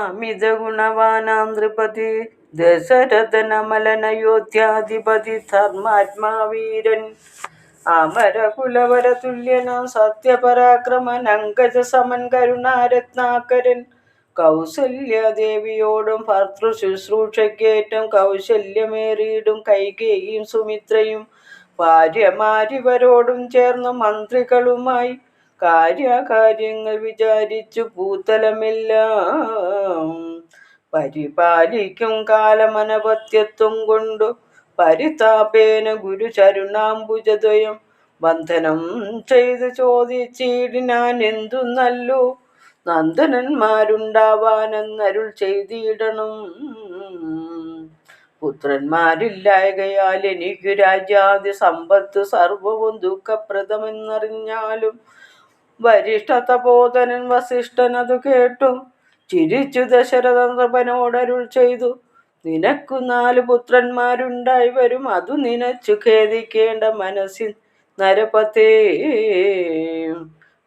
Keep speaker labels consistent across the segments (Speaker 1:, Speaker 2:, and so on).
Speaker 1: അമിത ഗുണവാനാം നൃപതി ദശരഥനമലനയോധ്യാധിപതി ധർമാത്മാവീരൻ. അമരകുലവര തുല്യനാം സത്യപരാക്രമൻ അങ്കജ സമൻ കരുണാരത്നാകരൻ. കൗസല്യദേവിയോടും ഭർത്തൃ ശുശ്രൂഷയ്ക്കേറ്റം കൗശല്യമേറിയിടും കൈകേയും സുമിത്രയും. ഭാര്യമാരിവരോടും ചേർന്ന് മന്ത്രികളുമായി കാര്യകാര്യങ്ങൾ വിചാരിച്ചു പൂത്തലമെല്ലാം. പരിപാലിക്കും കാലമനപത്യത്വം കൊണ്ടു പരിതാപേന ഗുരു ചരുണാംബുജദ്വയം. ബന്ധനം ചെയ്ത് ചോദിച്ചിടിനാൻ എന്തു നല്ലു? നന്ദനന്മാരുണ്ടാവാനെന്നരുൾ ചെയ്തിടണം. പുത്രന്മാരില്ലായകയാൽ എനിക്ക് രാജ്യാദി സമ്പത്ത് സർവവും ദുഃഖപ്രദമെന്നറിഞ്ഞാലും വരിഷ്ഠ തപോധനൻ വസിഷ്ഠൻ അത് കേട്ടു ചിരിച്ചു ദശരഥനോടരുൾ ചെയ്തു. നിനക്കു നാല് പുത്രന്മാരുണ്ടായി വരും അതു നിനച്ചു ഖേദിക്കേണ്ട മനസ്സിൽ നരപത്തേ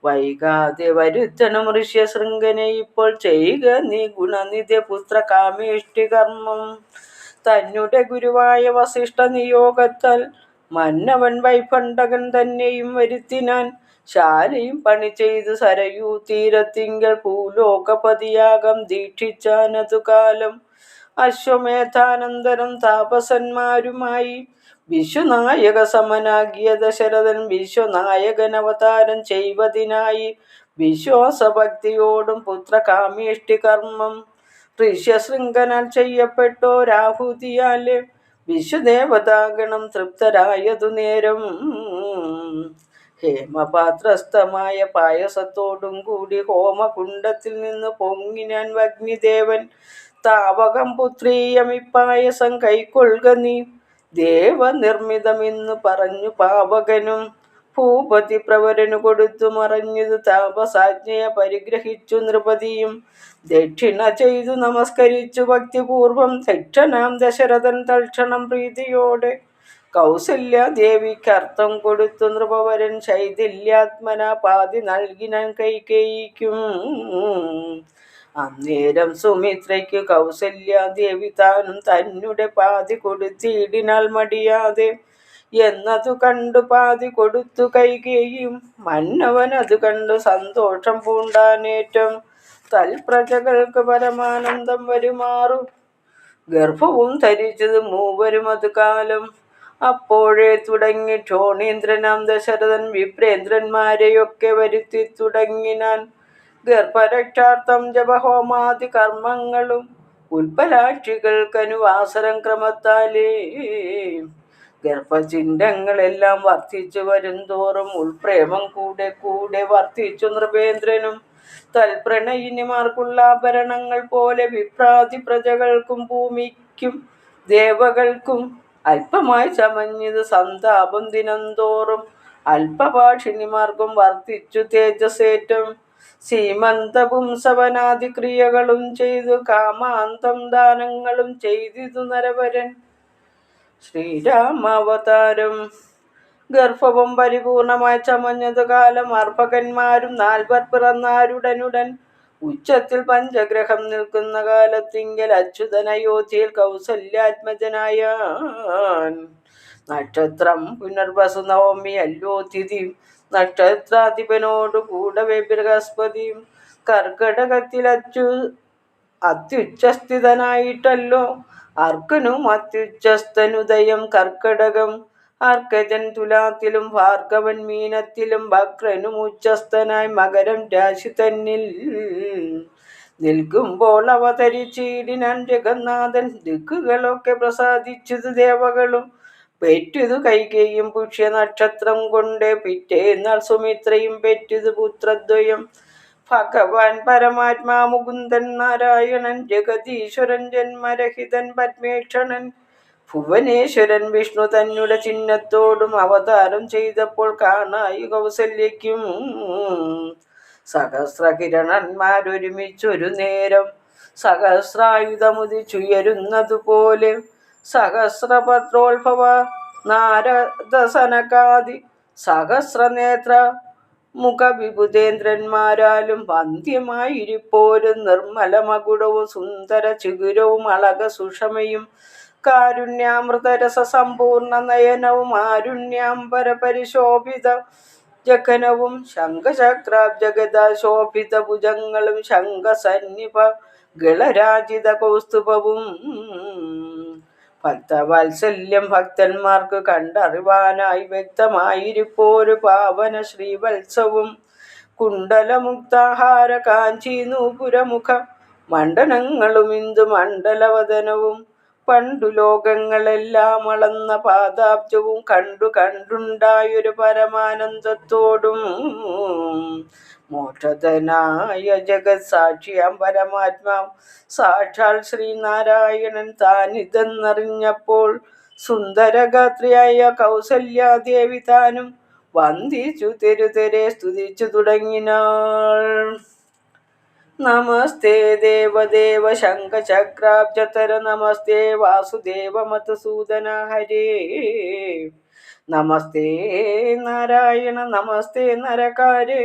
Speaker 1: വൈകാതെ വരുത്തണം ഋഷ്യശൃംഖനെ ഇപ്പോൾ ചെയ്യുക നീ ഗുണനിധി പുത്ര കാമേഷ്ടി കർമ്മം. തന്നെ ഗുരുവായ വസിഷ്ഠ നിയോഗത്താൽ മന്നവൻ വൈഫണ്ടകൻ തന്നെയും വരുത്തിനാൻ ശാലയും പണി ചെയ്ത് സരയൂ തീരത്തിങ്കൽ ഭൂലോകപതിയാകം ദീക്ഷിച്ചാനതു കാലം. അശ്വമേധാനന്തരം താപസന്മാരുമായി വിശ്വനായക സമനാകിയ ദശരഥൻ വിശ്വനായകൻ അവതാരം ചെയ്വതിനായി വിശ്വാസഭക്തിയോടും പുത്രകാമേഷ്ടി കർമ്മം. ഋഷ്യശൃംഖനാൽ ചെയ്യപ്പെട്ടോ രാഹുതിയാൽ വിശ്വദേവതാഗണം തൃപ്തരായതു നേരം. ഹേമപാത്രസ്ഥമായ പായസത്തോടും കൂടി ഹോമകുണ്ടത്തിൽ നിന്ന് പൊങ്ങിനാൻ അഗ്നിദേവൻ താവകം പുത്രീയമിപ്പായസം കൈക്കൊള്ളുക നീ. ദേവനിർമ്മിതമെന്ന് പറഞ്ഞു പാവകനും ഭൂപതി പ്രവരനു കൊടുത്തു മറഞ്ഞത് താപസാജ്ഞയെ പരിഗ്രഹിച്ചു നൃപതിയും. ദക്ഷിണ ചെയ്തു നമസ്കരിച്ചു ഭക്തിപൂർവം ദക്ഷനാം ദശരഥൻ തൽക്ഷണം പ്രീതിയോടെ കൗസല്യ ദേവിക്ക് അർത്ഥം കൊടുത്തു നൃപവരൻ ശൈഥില്യാത്മന പാതി നൽകിനൻ കൈകേയിക്കും അന്നേരം സുമിത്രയ്ക്ക് കൗസല്യ ദേവി താനും തന്നെ പാതി കൊടുത്തിടിനാൽ മടിയാതെ. എന്നതു കണ്ടു പാതി കൊടുത്തു കൈകേയും മന്നവൻ അത് കണ്ടു സന്തോഷം പൂണ്ടാനേറ്റം. തൽപ്രജകൾക്ക് പരമാനന്ദം വരുമാറും. ഗർഭവും ധരിച്ചത് മൂവരും അത് കാലം അപ്പോഴേ തുടങ്ങി ക്ഷോണീന്ദ്രനാം ദശരഥൻ വിപ്രേന്ദ്രന്മാരെയൊക്കെ വരുത്തി തുടങ്ങിനാൻ ഗർഭരക്ഷാർത്ഥം ജപഹോമാദി കർമ്മങ്ങളും ഉൽപ്പലാക്ഷികൾക്കനുവാസരം ക്രമത്താലേ. ഗർഭചിഹ്നങ്ങളെല്ലാം വർദ്ധിച്ചു വരും തോറും ഉൾപ്രേമം കൂടെ കൂടെ വർദ്ധിച്ചു നൃപേന്ദ്രനും. തൽപ്രണയിനിമാർക്കുള്ള ആഭരണങ്ങൾ പോലെ വിപ്രാതി പ്രജകൾക്കും ഭൂമിക്കും ദേവകൾക്കും അല്പമായി ചമഞ്ഞത് സന്താപം ദിനംതോറും അല്പഭാഷിണിമാർക്കും വർദ്ധിച്ചു തേജസേറ്റം. സീമന്തപുംസവനാദിക്രിയകളും ചെയ്തു കാമാന്തം ദാനങ്ങളും ചെയ്തിതു നരവരൻ. ശ്രീരാമാവതാരം. ഗർഭവും പരിപൂർണമായി ചമഞ്ഞതു കാലം അർഭകന്മാരും നാൽവർ പിറന്നാരുടനുടൻ ഉച്ചത്തിൽ പഞ്ചഗ്രഹം നിൽക്കുന്ന കാലത്തിങ്കൽ അച്യുതനയോധിയിൽ കൗസല്യാത്മജനായ നക്ഷത്രം പുനർവസു നവമി അല്ലോ തിഥി നക്ഷത്രാധിപനോട് കൂടവേ ബൃഹസ്പതിയും. കർക്കടകത്തിൽ അച്ചു അത്യുച്ചസ്ഥിതനായിട്ടല്ലോ അർക്കനും അത്യുച്ചസ്ഥനുദയം കർക്കടകം. അർക്കജൻ തുലാത്തിലും ഭാർഗവൻ മീനത്തിലും ഭക്രനും ഉച്ചസ്ഥനായി മകരം രാശി തന്നിൽ നിൽക്കുമ്പോൾ അവതരിച്ചിടിനാൻ ജഗന്നാഥൻ ദിക്കുകളൊക്കെ പ്രസാദിച്ചത് ദേവകളും പെറ്റതു കൈകയും പുഷ്യ നക്ഷത്രം കൊണ്ട് പിറ്റേന്നാൾ സുമിത്രയും പെറ്റത് പുത്രദ്വയം. ഭഗവാൻ പരമാത്മാ മുകുന്ദൻ നാരായണൻ ജഗതീശ്വരൻ ജന്മരഹിതൻ പത്മേക്ഷണൻ ഭുവനേശ്വരൻ വിഷ്ണു തന്നുടെ ചിഹ്നത്തോടും അവതാരം ചെയ്തപ്പോൾ കാണായി കൗസല്യയ്ക്കും. സഹസ്രകിരണന്മാരൊരുമിച്ചൊരു നേരം സഹസ്രായുധമുദിച്ചുയരുന്നതുപോലെ സഹസ്രപത്രോത്ഭവ നാരദസനകാദി സഹസ്രനേത്ര മുഖവിഭുതേന്ദ്രന്മാരാലും വന്ധ്യമായിരിപ്പോരും. നിർമ്മല മകുടവും സുന്ദര ചിഗുരവും അളക സുഷമയും കാരുണ്യാമൃതരസ സമ്പൂർണ നയനവും ആരുണ്യാംബര പരിശോഭിത ജഗനവും ശംഖചക്രാബ്ജഗത ശോഭിത ഭുജങ്ങളും ശംഖസന്നിപ ഗളരാജിത കൗസ്തുഭവും. ഭക്തവാത്സല്യം ഭക്തന്മാർക്ക് കണ്ടറിവാനായി വ്യക്തമായിരിപ്പോരു പാവന ശ്രീവത്സവും. കുണ്ടലമുക്താഹാര കാഞ്ചി നൂപുരമുഖ മണ്ഡലങ്ങളും ഇന്ദു മണ്ഡലവദനവും പണ്ടു ലോകങ്ങളെല്ലാം അളന്ന പാദാബ്ജവും കണ്ടു കണ്ടുണ്ടായൊരു പരമാനന്ദത്തോടും മോക്ഷതനായ ജഗത് സാക്ഷിയാം പരമാത്മാ സാക്ഷാൽ ശ്രീനാരായണൻ താനിതെന്നറിഞ്ഞപ്പോൾ സുന്ദരഗാത്രിയായ കൗസല്യാദേവി താനും വന്ദിച്ചു തെരുതെരെ സ്തുതിച്ചു തുടങ്ങിനാൾ. നമസ്തേ ദേവദേവ ശംഖചക്രാബ്ജതര നമസ്തേ വാസുദേവ മധുസൂദന ഹരേ നമസ്തേ നാരായണ നമസ്തേ നരകാരി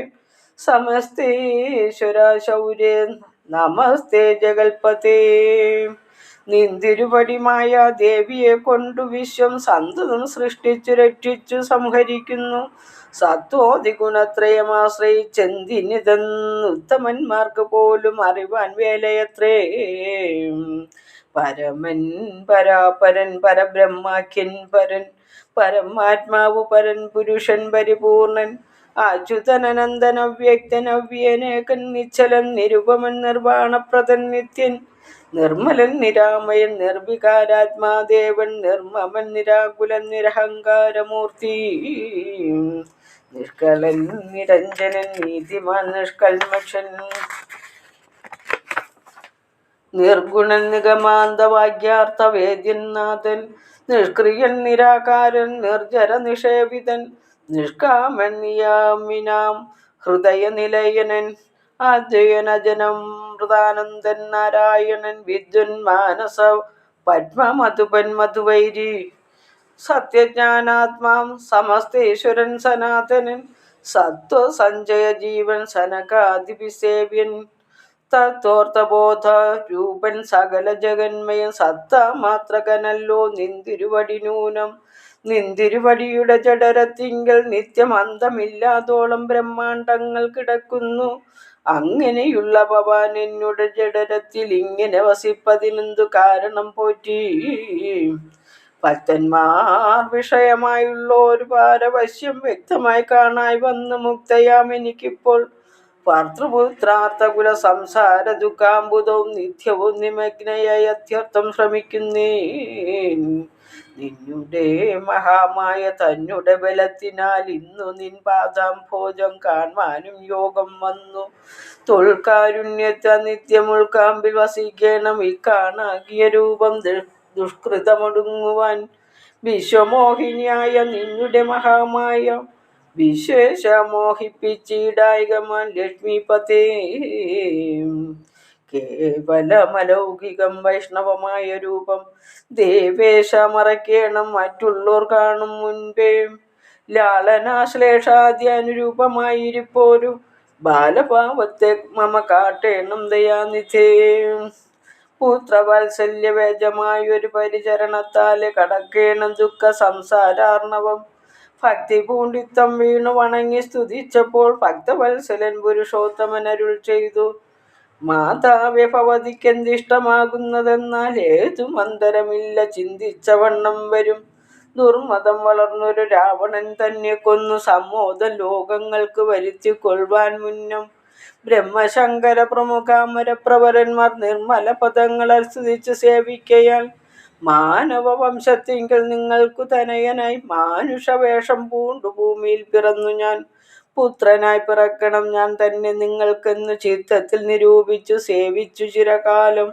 Speaker 1: സമസ്തേശ്വര ശൗര്യ നമസ്തേ ജഗൽപതേ നിന്തിരുപടിമായ ദേവിയെ കൊണ്ടു വിശ്വം സന്തതം സൃഷ്ടിച്ചു രക്ഷിച്ചു സംഹരിക്കുന്നു. സത്വോതി ഗുണത്രയമാശ്രയിച്ചെന്തിനിതെന്ന് ഉത്തമന്മാർക്ക് പോലും അറിവാൻ വേലയത്രേ. പരമൻ പരാപരൻ പരബ്രഹ്മാഖ്യൻ പരൻ പരമാത്മാവ് പരൻ പുരുഷൻ പരിപൂർണൻ അച്യുതനനന്ദൻ അവ്യക്തൻ അവ്യനേകൻ നിശ്ചലൻ നിരുപമൻ നിർവാണപ്രദൻ നിത്യൻ നിർമ്മലൻ നിരാമയൻ നിർവികാരാത്മാദേവൻ നിർമ്മമൻ നിരാകുലൻ നിരഹങ്കാരമൂർത്തി. നിഷ്കളൻ നിരഞ്ജനൻ നീതിമാൻ നിഷ്കൽമഷൻ നിർഗുണൻ നിഗമാന്തവാഗ്യാർത്ഥവേദ്യൻ നാഥൻ. നിഷ്ക്രിയൻ നിരാകാരൻ നിർജര നിഷേവിതൻ നിഷ്കാമൻ നിയാമിനാം ഹൃദയനിലയനൻ അജയനജനം മൃതാനന്ദൻ നാരായണൻ വിദ്വൻ മാനസ പത്മമധുപൻ മധുവൈരി സത്യജ്ഞാനാത്മാം സമസ്തേശ്വരൻ സനാതനൻ സത്വ സഞ്ജയ ജീവൻ സനകാതിപിസേവ്യൻ തത്വോർത്ഥബോധ രൂപൻ സകല ജഗന്മയൻ സത്ത മാത്രകനല്ലോ നിന്തിരുവടി നൂനം നിന്തിരുവടിയുടെ ജഡരത്തിങ്കൽ നിത്യം അന്തമില്ലാതോളം ബ്രഹ്മാണ്ടങ്ങൾ കിടക്കുന്നു. അങ്ങനെയുള്ള ഭവാൻ എന്നുടെ ജഡരത്തിൽ ഇങ്ങനെ വസിപ്പതിനെന്തു കാരണം പോറ്റി? ഭക്തന്മാർ വിഷയമായുള്ള ഒരു പാരവശ്യം വ്യക്തമായി കാണായി വന്ന് മുക്തയാം എനിക്കിപ്പോൾ. ഭർത്തൃപുത്രാർത്ഥകുല സംസാര ദുഃഖാംബുതവും നിത്യവും നിമഗ്നയായി അത്യർത്ഥം ശ്രമിക്കുന്നേ നിന്നുടെ മഹാമായ തന്നുടെ ബലത്തിനാൽ ഇന്നു നിൻ പാദം ഭോജം കാണാനും യോഗം വന്നു. തൊൽക്കാരുണ്യത്ത നിത്യമുൾക്കാമ്പിൽ വസിക്കണം. ഇക്കാണാകിയ രൂപം ദുഷ്കൃതമൊടുങ്ങുവാൻ വിശ്വമോഹിനിയായ നിന്നുടെ മഹാമായ വിശേഷമോഹിപ്പിച്ചിടായകമാൻ ലക്ഷ്മിപതേ കേവലമലൗകികം വൈഷ്ണവമായ രൂപം. ദേവേശ മറക്കേണം മറ്റുള്ളവർ കാണും മുൻപേ. ലാളനാശ്ലേഷാദ്യ അനുരൂപമായിരിപ്പോരു. ബാലഭാവത്തെ മമ കാട്ടേണം ദയാനിധേ. പുത്രവാത്സല്യവേജമായൊരു പരിചരണത്താൽ കടക്കേണം ദുഃഖ സംസാരാർണവം ഭക്തി പൂണ്ടിത്തം വീണു വണങ്ങി സ്തുതിച്ചപ്പോൾ ഭക്തവത്സലൻ പുരുഷോത്തമൻ അരുൾ ചെയ്തു. മാതാവെ ഭവതിക്കെന്തിഷ്ടമാകുന്നതെന്നാൽ ഏതു മന്ദരമില്ല ചിന്തിച്ച വണ്ണം വരും. ദുർമതം വളർന്നൊരു രാവണൻ തന്നെ കൊന്നു സമ്മോദ ലോകങ്ങൾക്ക് വരുത്തി കൊള്ളുവാൻ മുന്നം. ബ്രഹ്മശങ്കര പ്രമുഖാമരപ്രവരന്മാർ നിർമ്മല പദങ്ങളെ സ്തുതിച്ച് സേവിക്കയാൽ മാനവ വംശത്തിങ്കിൽ നിങ്ങൾക്കു തനയനായി മാനുഷവേഷം പൂണ്ടു ഭൂമിയിൽ പിറന്നു ഞാൻ. പുത്രനായി പിറക്കണം. ഞാൻ തന്നെ നിങ്ങൾക്കെന്ന് ചിത്തത്തിൽ നിരൂപിച്ചു സേവിച്ചു ചിരകാലം.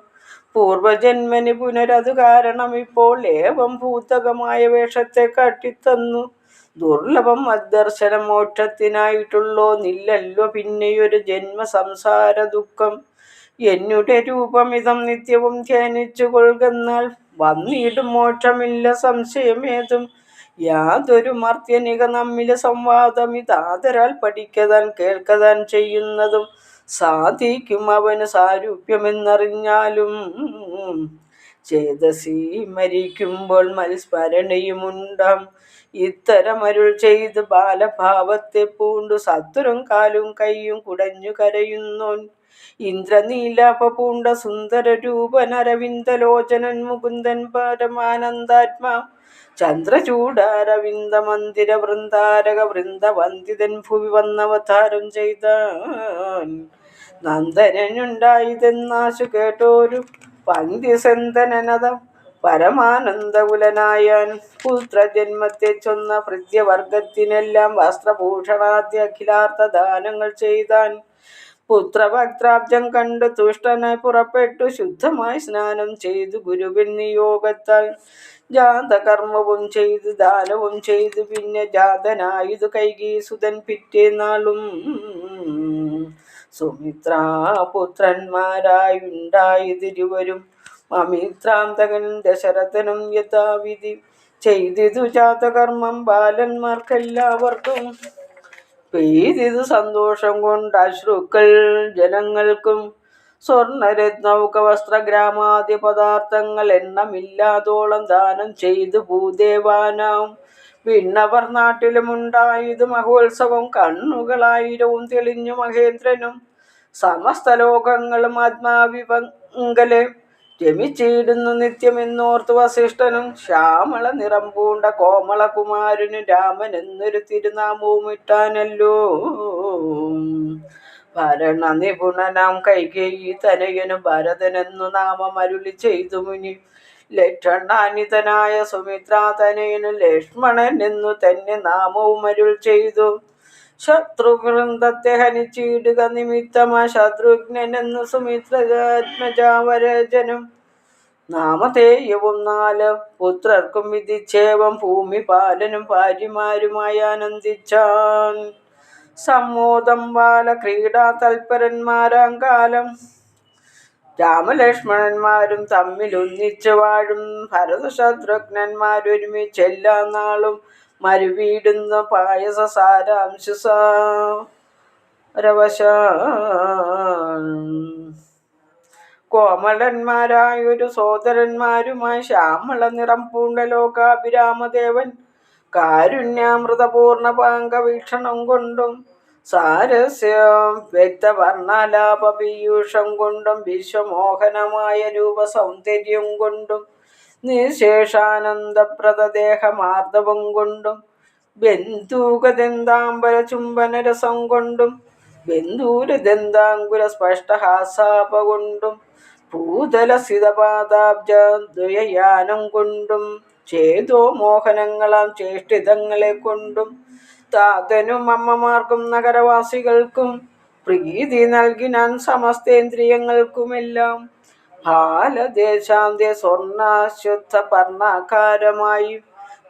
Speaker 1: പൂർവജന്മന് പുനരതു കാരണം ഇപ്പോൾ ഏവം ഭൂതകമായ വേഷത്തെ കാട്ടിത്തന്നു. ദുർലഭം അദർശനം മോക്ഷത്തിനായിട്ടുള്ളോ നില്ലല്ലോ പിന്നെയൊരു ജന്മ സംസാര ദുഃഖം എന്നുടെ രൂപമിതം നിത്യവും ധ്യാനിച്ചു കൊള്ളുന്നാൽ വന്നിടും മോക്ഷമില്ല സംശയമേതും. യാതൊരു മർത്യനിക നമ്മിലെ സംവാദം ഇതാതരാൽ പഠിക്കതാൻ കേൾക്കതാൻ ചെയ്യുന്നതും സാധിക്കും അവന് സാരൂപ്യമെന്നറിഞ്ഞാലും. ചേതസി മരിക്കുമ്പോൾ മൽസ്മരണയുമുണ്ടാം. ഇത്തരമരുൾ ചെയ്ത് ബാലഭാവത്തെ പൂണ്ടു. സത്വരും കാലും കൈയും കുടഞ്ഞു കരയുന്നോൻ ഇന്ദ്രനീലാഭ സുന്ദരരൂപനരവിന്ദലോചനൻ സുന്ദര രൂപനരവിന്ദലോചനൻ മുകുന്ദൻ പരമാനന്ദാത്മാ. ചന്ദ്രചൂടാരവിന്ദ മന്ദിര വൃന്ദാരക വൃന്ദവന്ദിതൻ ഭുവി വന്നവതാരം ചെയ്ത നന്ദനുണ്ടായതെന്നാശു കേട്ടോരു പന്തി സെന്തനനത പരമാനന്ദകുലനായാൻ പുത്രജന്മത്തെ ചൊന്ന ഭൃത്യവർഗത്തിനെല്ലാം വസ്ത്രഭൂഷണാദ്യ അഖിലാർത്ഥ ദാനങ്ങൾ ചെയ്താൻ. പുത്രഭക്താബ്ജം കണ്ട് തുഷ്ടനായി പുറപ്പെട്ടു ശുദ്ധമായി സ്നാനം ചെയ്തു ഗുരുവിൻ നിയോഗത്താൽ. ജാതകർമ്മവും ചെയ്ത് ദാനവും ചെയ്ത് പിന്നെ ജാതനായതു കൈകീസുതൻ പിറ്റേനാളും സുമിത്രാപുത്രന്മാരായുണ്ടായതിരുവരും അമിത്രാന്തകനും ദശരഥനും യഥാവിധി ചെയ്തിതു ജാതകർമ്മം. ബാലന്മാർക്കെല്ലാവർക്കും പെയ്തിതു സന്തോഷം കൊണ്ട് അശ്രുക്കൾ ജനങ്ങൾക്കും സ്വർണരത്നൗക വസ്ത്രഗ്രാമാദ്യ പദാർത്ഥങ്ങൾ എണ്ണമില്ലാതോളം ദാനം ചെയ്തു ഭൂദേവാനാം. പിന്നവർ നാട്ടിലുമുണ്ടായത് മഹോത്സവം കണ്ണുകളായിരവും തെളിഞ്ഞു മഹേന്ദ്രനും സമസ്ത ലോകങ്ങളും ആത്മാവിപങ്കലെ രമിച്ചിടുന്നു നിത്യമെന്നോർത്തു വസിഷ്ഠനും ശ്യാമള നിറം പൂണ്ട കോമളകുമാരനു രാമൻ എന്നൊരു തിരുനാമവും ഇട്ടാനല്ലോ. ഭരണ നിപുണനാം കൈകേയി തനയനു ഭരതനെന്നു നാമം അരുളി ചെയ്തു മുനി. ലക്ഷണാനിതനായ സുമിത്രാതനയനു ലക്ഷ്മണൻ എന്നു തന്നെ നാമവും അരുൾ ചെയ്തു. ശത്രുവൃന്ദത്തെ ഹനിച്ചിടുക നിമിത്തമാ ശത്രുഘ്നൻ എന്നു സുമിത്രജാത്മജാവരജനും നാമധേയവും നാല് പുത്രർക്കും വിധിച്ചേവം ഭൂമി പാലനും ഭാര്യമാരുമായി ആനന്ദിച്ചാൻ. സമ്മോദം ബാല ക്രീഡാ തൽപരന്മാരാം കാലം. രാമലക്ഷ്മണന്മാരും തമ്മിൽ ഒന്നിച്ചു വാഴും ഭരതശത്രുഘ്നന്മാരൊരുമിച്ചെല്ലാ നാളും മരുവീടുന്ന പായസ സാരാംശ രവശ കോമളന്മാരായൊരു സോദരന്മാരുമായി ശ്യാമള നിറം പൂണ്ട ലോകാഭിരാമദേവൻ കാരുണ്യാമൃതപൂർണ പാങ്കവീക്ഷണം കൊണ്ടും സാരസ്യം വ്യക്തവർണാലാപ പീയൂഷം കൊണ്ടും വിശ്വമോഹനമായ രൂപസൗന്ദര്യം കൊണ്ടും നിശേഷാനന്ദപ്രദദേഹമാർദ്ദവം കൊണ്ടും ബന്ധൂകദന്താംബര ചുംബനരസം കൊണ്ടും ബന്ധൂരദന്താങ്കുര സ്പഷ്ടഹാസാപ കൊണ്ടും ഭൂതല സ്ഥിതപാദാബ്ജ കൊണ്ടും ചേതോ മോഹനങ്ങളാം ചേഷ്ടിതങ്ങളെ കൊണ്ടും താതനും അമ്മമാർക്കും നഗരവാസികൾക്കും പ്രീതി നൽകിനാൻ സമസ്തേന്ദ്രിയങ്ങൾക്കുമെല്ലാം ബാലദേശാന്ത്യ സ്വർണാശുദ്ധ പർണാകാരമായി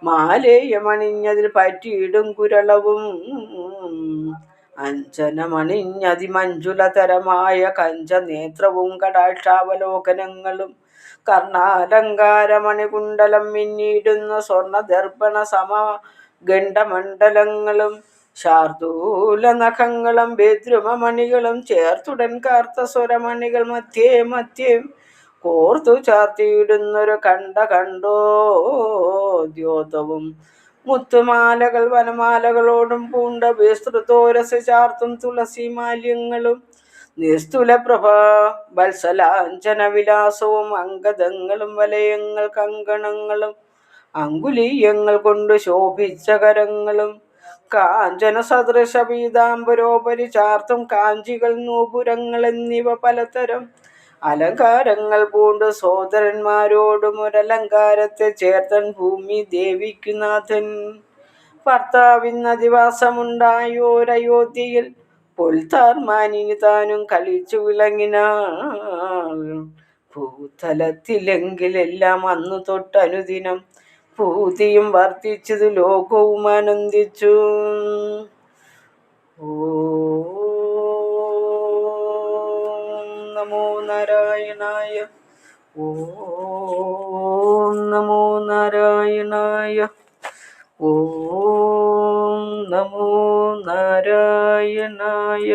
Speaker 1: മാലേയമണിഞ്ഞതിൽ പറ്റിയിടും കുരളവും. അഞ്ജനമണിഞ്ഞതിമഞ്ജുലതരമായ കഞ്ചനേത്രവും കടാക്ഷാവലോകനങ്ങളും കർണാലങ്കാരമണികുണ്ടലം മിന്നിയിടുന്ന സ്വർണദർപ്പണ സമ ഗണ്ഡമണ്ഡലങ്ങളും ശാർദൂല നഖങ്ങളും ബദ്രുമണികളും ചേർത്തുടൻ കാർത്ത സ്വരമണികൾ മധ്യേ മധ്യേ കോർത്തു ചാർത്തിയിടുന്നൊരു കണ്ട കണ്ടോ ദ്യോതവും. മുത്തുമാലകൾ വനമാലകളോടും പൂണ്ട വിസ്തൃതോരസ ചാർത്തും തുളസി മാല്യങ്ങളും നിസ്തുല പ്രഭാ വത്സലാഞ്ചന വിലാസവും അങ്കദങ്ങളും വലയങ്ങൾ കങ്കണങ്ങളും അങ്കുലീയങ്ങൾ കൊണ്ട് ശോഭിച്ച കരങ്ങളും കാഞ്ചന സദൃശ പീതാംബരോപരി ചാർത്തും കാഞ്ചികൾ നൂപുരങ്ങൾ എന്നിവ പലതരം. അലങ്കാരങ്ങൾ പൂണ്ട് സോദരന്മാരോടും ഒരലങ്കാരത്തെ ചേർത്തൻ ഭൂമി ദേവിക്കുനാഥൻ ഭർത്താവിന്നധിവാസമുണ്ടായോരയോധ്യയിൽ പുൽത്താർമാനിന് താനും കളിച്ചു വിളങ്ങിനാൾ. ഭൂതലത്തിലെങ്കിലെല്ലാം അന്നു തൊട്ടനുദിനം ഭൂതിയും വർദ്ധിച്ചത് ലോകവും ആനന്ദിച്ചു. ഓം നമോ നാരായണായ ഓം നമോ നാരായണായ ഓം നമോ നാരായണായ.